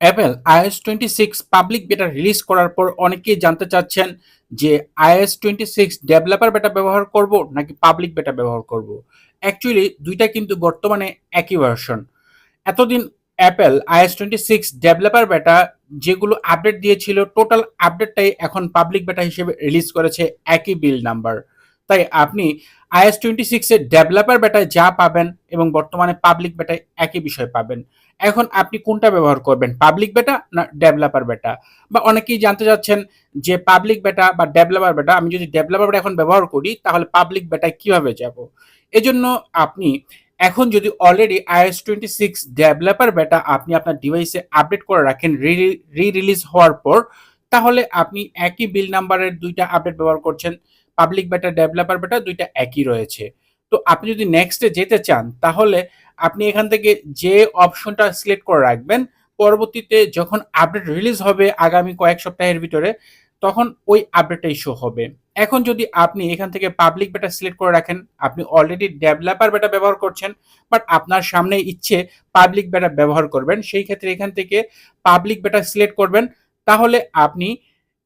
Apple iOS twenty six public beta release করার পর অনেকেই জানতে চাচ্ছেন যে is twenty six developer beta ব্যবহার করব নাকি পাবলিক বেটা ব্যবহার করব? অ্যাকচুয়ালি দুইটা কিন্তু বর্তমানে একই ভার্সন এতদিন Apple iOS twenty six developer beta যেগুলো আপডেট দিয়েছিল টোটাল আপডেটটাই এখন পাবলিক বেটা হিসেবে রিলিজ করেছে একই বিল নাম্বার তাই আপনি আইএস টোয়েন্টি সিক্সের ডেভেলপার বেটায় যা পাবেন এবং বর্তমানে পাবলিক বেটায় একই বিষয় পাবেন। এখন আপনি কোনটা ব্যবহার করবেন, পাবলিক বেটা না ডেভেলপার বেটা বা অনেকেই জানতে চাচ্ছেন যে পাবলিক বেটা বা ডেভেলপার বেটা আমি যদি ডেভেলপার বেটা এখন ব্যবহার করি, তাহলে পাবলিক বেটায় কীভাবে যাব? এজন্য আপনি এখন যদি already iOS twenty six developer beta আপনি আপনার ডিভাইসে আপডেট করে রাখেন, রি রিলিজ হওয়ার পর, তাহলে আপনি একই বিল নাম্বারের দুইটা আপডেট ব্যবহার করছেন। পাবলিক বেটা ডেভেলপার বেটা দুইটা একই রয়েছে। তো আপনি যদি নেক্সটে যেতে চান, তাহলে আপনি এখান থেকে যে অপশনটা সিলেক্ট করে রাখবেন, পরবর্তীতে যখন আপডেট রিলিজ হবে আগামী কয়েক সপ্তাহের ভিতরে, তখন ওই আপডেটটাই শো হবে। এখন যদি আপনি এখান থেকে পাবলিক বেটা সিলেক্ট করে রাখেন, আপনি অলরেডি ডেভেলপার বেটা ব্যবহার করছেন বাট আপনার সামনে ইচ্ছে পাবলিক বেটা ব্যবহার করবেন, সেই ক্ষেত্রে এখান থেকে পাবলিক বেটা সিলেক্ট করবেন, তাহলে আপনি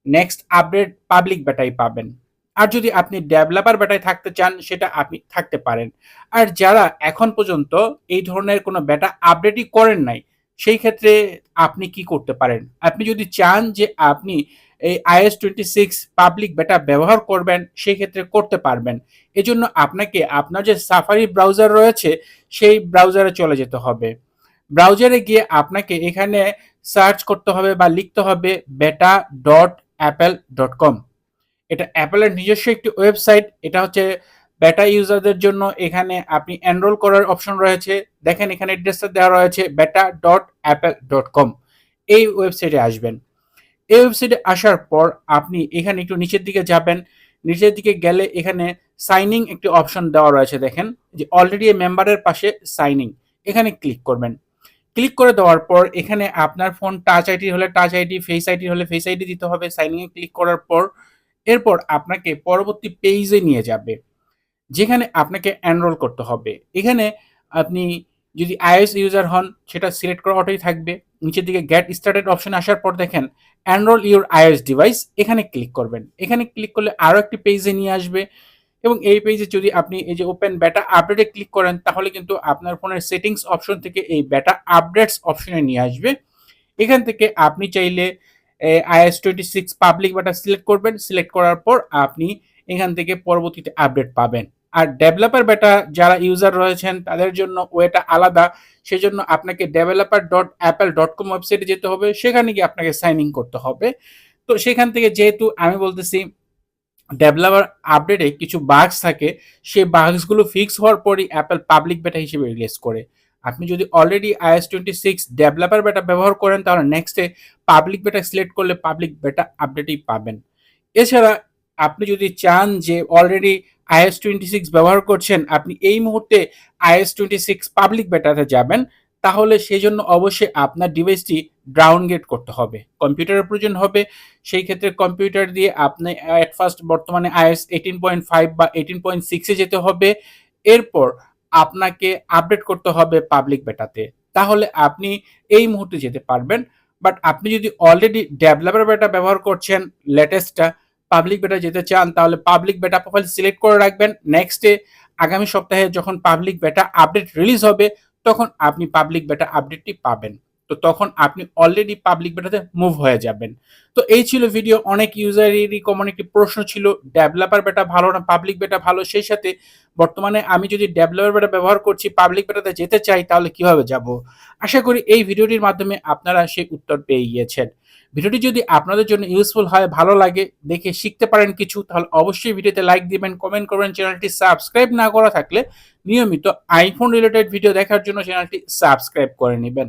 নেক্সট আপডেট পাবলিক বেটাই পাবেন। আর যদি আপনি ডেভেলপার বেটায় থাকতে চান, সেটা আপনি থাকতে পারেন। আর যারা এখন পর্যন্ত এই ধরনের কোনো বেটা আপডেটই করেন নাই, সেই ক্ষেত্রে আপনি কি করতে পারেন? আপনি যদি চান যে আপনি এই আইএস টোয়েন্টি সিক্স পাবলিক বেটা ব্যবহার করবেন, সেই ক্ষেত্রে করতে পারবেন। এজন্য আপনাকে আপনার যে সাফারি ব্রাউজার রয়েছে, সেই ব্রাউজারে চলে যেতে হবে। ব্রাউজারে গিয়ে আপনাকে এখানে সার্চ করতে হবে বা লিখতে হবে বেটা ডট অ্যাপেল ডট কম এটা অ্যাপেলের নিজস্ব একটি ওয়েবসাইট, এটা হচ্ছে বেটা ইউজারদের জন্য। এখানে আপনি এনরোল করার অপশন রয়েছে। দেখেন এখানে অ্যাড্রেসটা দেওয়া রয়েছে বেটা ডট অ্যাপেল ডট কম এই ওয়েবসাইটে আসবেন এই ওয়েবসাইটে আসার পর আপনি এখানে একটু নিচের দিকে যাবেন। নিচের দিকে গেলে এখানে সাইনিং একটি অপশন দেওয়া রয়েছে, দেখেন। যে অলরেডি মেম্বারের পাশে সাইনিং এখানে ক্লিক করবেন। ক্লিক করে দেওয়ার পর এখানে আপনার ফোন টাচ আইডি হলে টাচ আইডি ফেস আইডি হলে ফেস আইডি দিতে হবে। সাইনিংয়ে ক্লিক করার পর এরপর আপনাকে পরবর্তী পেজে নিয়ে যাবে, যেখানে আপনাকে এনরোল করতে হবে। এখানে আপনি যদি আইএস ইউজার হন, সেটা সিলেক্ট করা অটোই থাকবে। নিচের দিকে গেট স্টার্টেড অপশন আসার পর দেখেন এনরোল ইউর আইএস ডিভাইস এখানে ক্লিক করবেন। এখানে ক্লিক করলে আরও একটি পেজে নিয়ে আসবে এবং এই পেজে যদি আপনি এই যে ওপেন ব্যাটা আপডেটে ক্লিক করেন, তাহলে কিন্তু আপনার ফোনের সেটিংস অপশন থেকে এই ব্যাটা আপডেটস অপশনে নিয়ে আসবে। এখান থেকে আপনি চাইলে iOS twenty six public beta select করবেন সিলেক্ট করার পর আপনি এখান থেকে পরবর্তীতে আপডেট পাবেন। আর ডেভেলপার বেটা যারা ইউজার রয়েছেন, তাদের জন্য ওয়েটা আলাদা। সেজন্য আপনাকে developer dot Apple dot com ওয়েবসাইটে যেতে হবে, সেখানে গিয়ে আপনাকে সাইন ইন করতে হবে। তো সেখান থেকে যেহেতু আমি বলতেছি ডেভেলপার আপডেটে কিছু বাগস থাকে, সেই বাগসগুলো ফিক্স হওয়ার পরই অ্যাপেল পাবলিক বেটা হিসেবে রিলিজ করে। আপনি যদি already iOS twenty six developer beta ব্যবহার করেন, তাহলে নেক্সটে পাবলিক বেটা সিলেক্ট করলে পাবলিক বেটা আপডেটই পাবেন। এছাড়া আপনি যদি চান যে অলরেডি আইএস টোয়েন্টি সিক্স ব্যবহার করছেন, আপনি এই মুহূর্তে আইএস টোয়েন্টি সিক্স পাবলিক বেটাতে যাবেন, তাহলে সেই জন্য অবশ্যই আপনার ডিভাইসটি ডাউনগ্রেড করতে হবে। কম্পিউটারের প্রয়োজন হবে, সেই ক্ষেত্রে কম্পিউটার দিয়ে আপনি অ্যাট ফার্স্ট বর্তমানে আইএস এইটিন পয়েন্ট ফাইভ বা এইটিন পয়েন্ট সিক্সে যেতে হবে। এরপর আপনাকে আপডেট করতে হবে পাবলিক বেটাতে তাহলে আপনি এই মুহূর্তে যেতে পারবেন। বাট আপনি যদি অলরেডি ডেভেলপার বেটা ব্যবহার করছেন লেটেস্টটা পাবলিক বেটা যেতে চান, তাহলে পাবলিক বেটা প্রোফাইল সিলেক্ট করে রাখবেন। নেক্সটে আগামী সপ্তাহে যখন পাবলিক বেটা আপডেট রিলিজ হবে, তখন আপনি পাবলিক বেটা আপডেটটি পাবেন। তো তখন আপনি অলরেডি পাবলিক বেটাতে মুভ হয়ে যাবেন। তো এই ছিল ভিডিও অনেক ইউজারেরই কমন একটি প্রশ্ন ছিল ডেভেলপার বেটা ভালো না পাবলিক বেটা ভালো? সেই সাথে বর্তমানে আমি যদি ডেভেলপার বেটা ব্যবহার করছি পাবলিক বেটাতে যেতে চাই, তাহলে কীভাবে যাব? আশা করি এই ভিডিওটির মাধ্যমে আপনারা সেই উত্তর পেয়ে গিয়েছেন। ভিডিওটি যদি আপনাদের জন্য ইউজফুল হয়, ভালো লাগে, দেখে শিখতে পারেন কিছু, তাহলে অবশ্যই ভিডিওতে লাইক দিবেন কমেন্ট করবেন চ্যানেলটি সাবস্ক্রাইব না করা থাকলে নিয়মিত আইফোন রিলেটেড ভিডিও দেখার জন্য চ্যানেলটি সাবস্ক্রাইব করে নেবেন।